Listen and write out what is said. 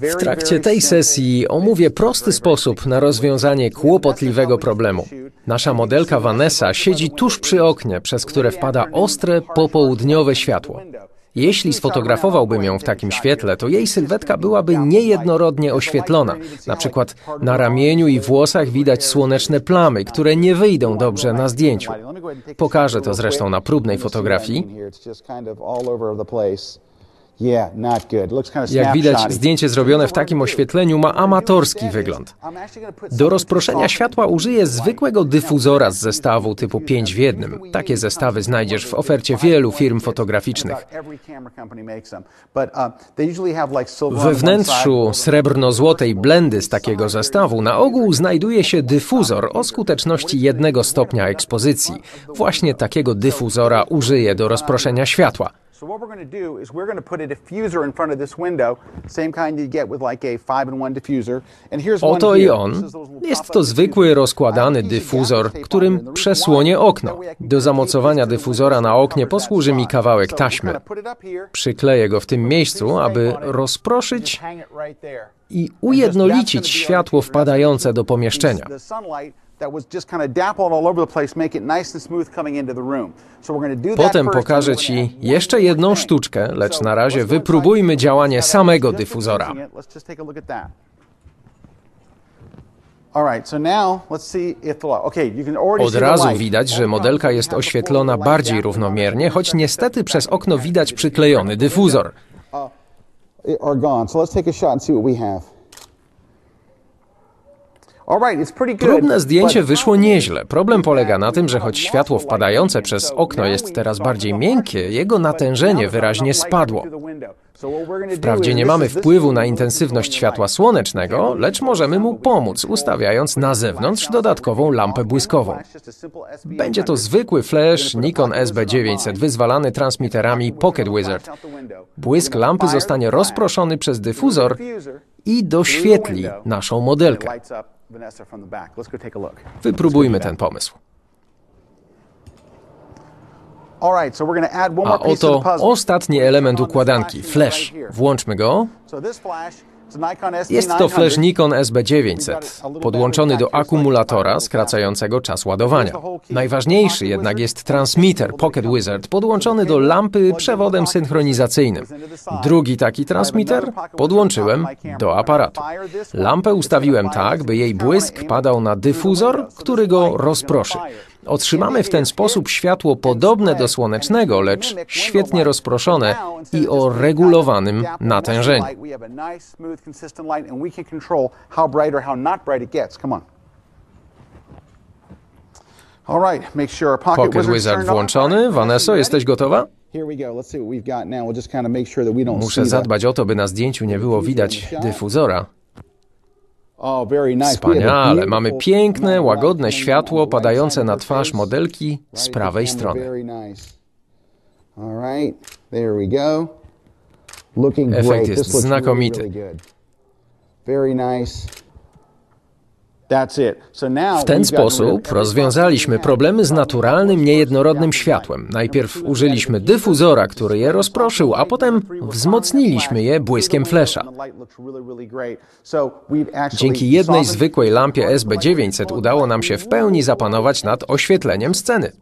W trakcie tej sesji omówię prosty sposób na rozwiązanie kłopotliwego problemu. Nasza modelka Vanessa siedzi tuż przy oknie, przez które wpada ostre popołudniowe światło. Jeśli sfotografowałbym ją w takim świetle, to jej sylwetka byłaby niejednorodnie oświetlona. Na przykład na ramieniu i włosach widać słoneczne plamy, które nie wyjdą dobrze na zdjęciu. Pokażę to zresztą na próbnej fotografii. Jak widać, zdjęcie zrobione w takim oświetleniu ma amatorski wygląd. Do rozproszenia światła użyję zwykłego dyfuzora z zestawu typu 5 w jednym. Takie zestawy znajdziesz w ofercie wielu firm fotograficznych. We wnętrzu srebrno-złotej blendy z takiego zestawu na ogół znajduje się dyfuzor o skuteczności jednego stopnia ekspozycji. Właśnie takiego dyfuzora użyję do rozproszenia światła. So what we're going to do is we're going to put a diffuser in front of this window, same kind you get with like a 5-in-1 diffuser. And here's Oto i on. Jest to zwykły rozkładany dyfuzor, którym przesłonię okno. Do zamocowania dyfuzora na oknie posłuży mi kawałek taśmy. Przykleję go w tym miejscu, aby rozproszyć i ujednolicić światło wpadające do pomieszczenia. Potem pokażę Ci jeszcze jedną sztuczkę, lecz na razie wypróbujmy działanie samego dyfuzora. Od razu widać, że modelka jest oświetlona bardziej równomiernie, choć niestety przez okno widać przyklejony dyfuzor. Próbne zdjęcie wyszło nieźle. Problem polega na tym, że choć światło wpadające przez okno jest teraz bardziej miękkie, jego natężenie wyraźnie spadło. Wprawdzie nie mamy wpływu na intensywność światła słonecznego, lecz możemy mu pomóc, ustawiając na zewnątrz dodatkową lampę błyskową. Będzie to zwykły flash Nikon SB900 wyzwalany transmiterami Pocket Wizard. Błysk lampy zostanie rozproszony przez dyfuzor i doświetli naszą modelkę. Wypróbujmy ten pomysł. A oto ostatni element układanki, flash. Włączmy go. Jest to flash Nikon SB900, podłączony do akumulatora skracającego czas ładowania. Najważniejszy jednak jest transmitter Pocket Wizard, podłączony do lampy przewodem synchronizacyjnym. Drugi taki transmitter podłączyłem do aparatu. Lampę ustawiłem tak, by jej błysk padał na dyfuzor, który go rozproszy. Otrzymamy w ten sposób światło podobne do słonecznego, lecz świetnie rozproszone i o regulowanym natężeniu. Pocket Wizard włączony. Vanessa, jesteś gotowa? Muszę zadbać o to, by na zdjęciu nie było widać dyfuzora. Wspaniale. Mamy piękne, łagodne światło padające na twarz modelki z prawej strony. Efekt jest znakomity. W ten sposób rozwiązaliśmy problemy z naturalnym, niejednorodnym światłem. Najpierw użyliśmy dyfuzora, który je rozproszył, a potem wzmocniliśmy je błyskiem flesza. Dzięki jednej zwykłej lampie SB900 udało nam się w pełni zapanować nad oświetleniem sceny.